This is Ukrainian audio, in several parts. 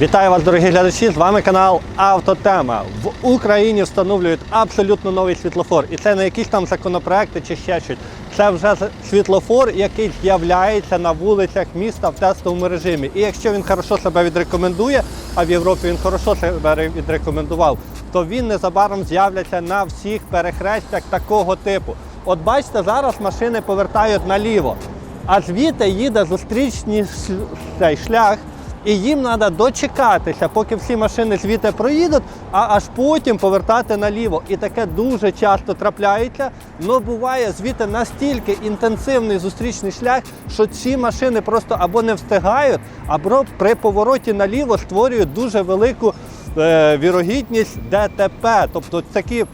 Вітаю вас, дорогі глядачі! З вами канал Автотема. В Україні встановлюють абсолютно новий світлофор. І це не якісь там законопроекти чи ще щось. Це вже світлофор, який з'являється на вулицях міста в тестовому режимі. І якщо він хорошо себе відрекомендує, а в Європі він хорошо себе відрекомендував, то він незабаром з'являться на всіх перехрестях такого типу. От бачите, зараз машини повертають наліво, а звідти їде зустрічний цей шлях. І їм треба дочекатися, поки всі машини звідти проїдуть, а аж потім повертати наліво. І таке дуже часто трапляється. але буває звідти настільки інтенсивний зустрічний шлях, що ці машини просто або не встигають, або при повороті наліво створюють дуже велику е, вірогідність ДТП. Тобто такі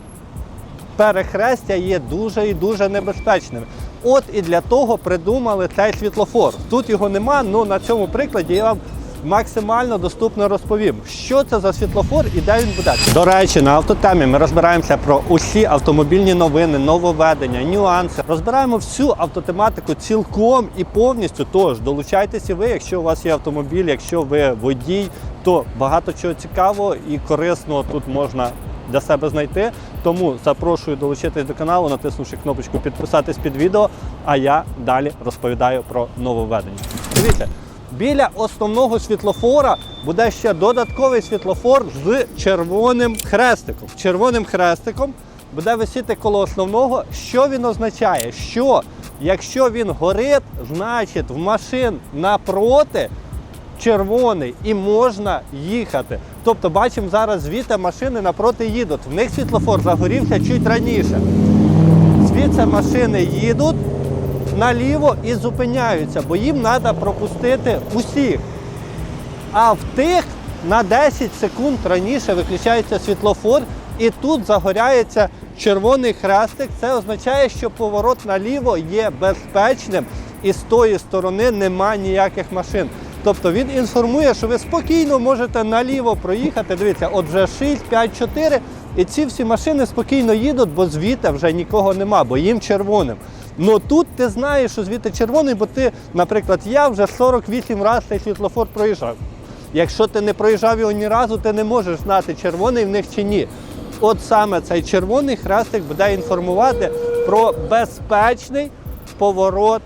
перехрестя є дуже і дуже небезпечними. От і для того придумали цей світлофор. Тут його нема, але на цьому прикладі я вам максимально доступно розповім, що це за світлофор і де він буде. До речі, на автотемі ми розбираємося про усі автомобільні новини, нововведення, нюанси. Розбираємо всю автотематику цілком і повністю. Тож долучайтеся ви, якщо у вас є автомобіль, якщо ви водій, то багато чого цікавого і корисного тут можна для себе знайти. Тому запрошую долучитись до каналу, натиснувши кнопочку підписатись під відео. А я далі розповідаю про нововведення. Дивіться, біля основного світлофора буде ще додатковий світлофор з червоним хрестиком. Червоним хрестиком буде висіти коло основного. Що він означає? Що якщо він горить, значить в машин напроти червоний і можна їхати. Тобто бачимо зараз звідти машини напроти їдуть. В них світлофор загорівся чуть раніше. Звідси машини їдуть наліво і зупиняються, бо їм треба пропустити усіх. А в тих на 10 секунд раніше виключається світлофор, і тут загоряється червоний хрестик. Це означає, що поворот наліво є безпечним, і з тої сторони нема ніяких машин. Тобто він інформує, що ви спокійно можете наліво проїхати. Дивіться, от вже 6, 5, 4, і ці всі машини спокійно їдуть, бо звідти вже нікого нема, бо їм червоним. Ну тут ти знаєш, що звідти червоний, бо ти, наприклад, я вже 48 разів цей світлофор проїжджав. Якщо ти не проїжджав його ні разу, ти не можеш знати, червоний в них чи ні. От саме цей червоний хрестик буде інформувати про безпечний поворот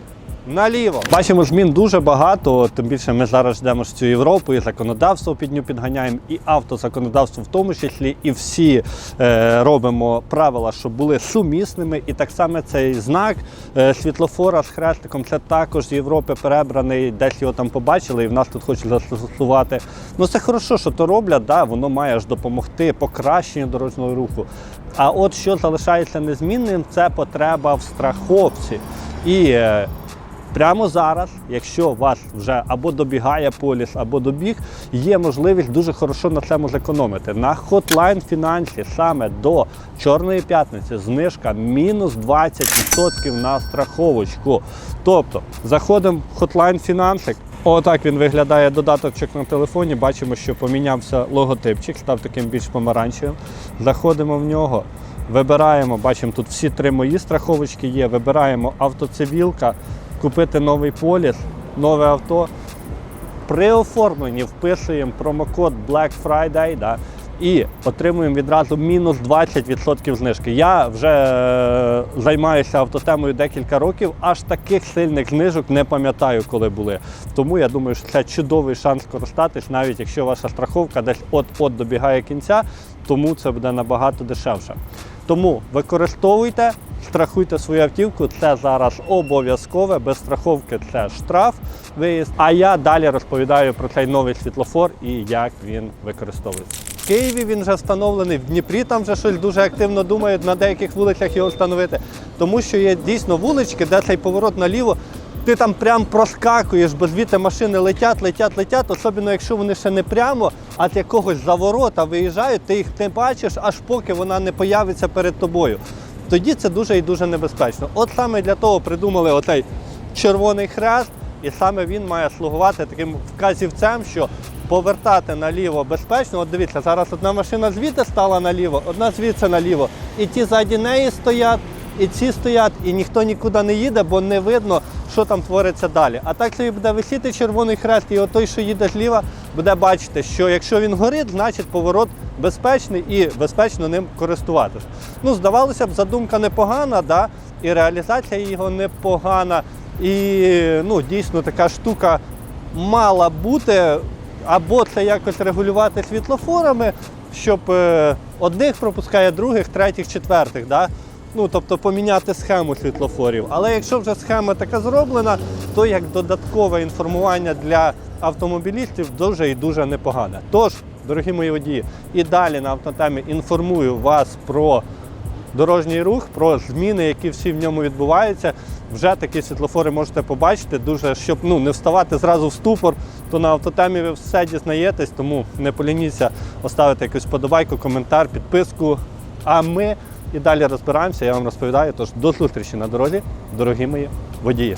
наліво. Бачимо, змін дуже багато, тим більше ми зараз йдемо ж цю Європу, і законодавство під ню підганяємо, і автозаконодавство в тому числі, і всі е, робимо правила, щоб були сумісними. І так само цей знак е, світлофора з хрестиком, це також з Європи перебраний, десь його там побачили, і в нас тут хочуть застосувати. Ну це хорошо, що то роблять, да, воно має ж допомогти покращенню дорожнього руху. А от що залишається незмінним, це потреба в страховці. І е, Прямо зараз, якщо вас вже або добігає поліс, або добіг, є можливість дуже хорошо на цьому зекономити. На Hotline Finance саме до Чорної п'ятниці знижка мінус 20% на страховочку. Тобто заходимо в Hotline Finance, Отак він виглядає додаточок на телефоні. Бачимо, що помінявся логотипчик, став таким більш помаранчевим. Заходимо в нього, вибираємо, бачимо, тут всі три мої страховочки є. Вибираємо автоцивілка, купити новий поліс, нове авто. При оформленні вписуємо промокод Black Friday да, і отримуємо відразу мінус 20% знижки. Я вже е, займаюся автотемою декілька років, аж таких сильних знижок не пам'ятаю, коли були. Тому я думаю, що це чудовий шанс користатись, навіть якщо ваша страховка десь от-от добігає кінця, тому це буде набагато дешевше. Тому використовуйте, страхуйте свою автівку. Це зараз обов'язкове. Без страховки це штраф, виїзд. А я далі розповідаю про цей новий світлофор і як він використовується. В Києві він вже встановлений, в Дніпрі там вже щось дуже активно думають на деяких вулицях його встановити, тому що є дійсно вулички, де цей поворот наліво. Ти там прям проскакуєш, бо звідти машини летять, летять, летять, особливо якщо вони ще не прямо, а з якогось заворота виїжджають, ти їх не бачиш, аж поки вона не появиться перед тобою. Тоді це дуже і дуже небезпечно. От саме для того придумали оцей червоний хрест, і саме він має слугувати таким вказівцем, що повертати наліво безпечно. От дивіться, зараз одна машина звідти стала наліво, одна звідси наліво. І ті ззаді неї стоять, і ці стоять, і ніхто нікуди не їде, бо не видно, що там твориться далі. А так собі буде висіти червоний хрест, і той, що їде зліва, буде бачити, що якщо він горить, значить поворот безпечний і безпечно ним користуватися. Ну, здавалося б, задумка непогана, да? і реалізація його непогана. І ну, дійсно така штука мала бути, або це якось регулювати світлофорами, щоб е, одних пропускає, других, третіх, четвертих. Да? Ну, тобто поміняти схему світлофорів. Але якщо вже схема така зроблена, то як додаткове інформування для автомобілістів дуже і дуже непогане. Тож, дорогі мої водії, і далі на автотемі інформую вас про дорожній рух, про зміни, які всі в ньому відбуваються. Вже такі світлофори можете побачити. Дуже щоб ну не вставати зразу в ступор, то на автотемі ви все дізнаєтесь, тому не полініться оставити якусь подобайку, коментар, підписку. А ми і далі розбираємося. Я вам розповідаю. Тож до зустрічі на дорозі, дорогі мої водії.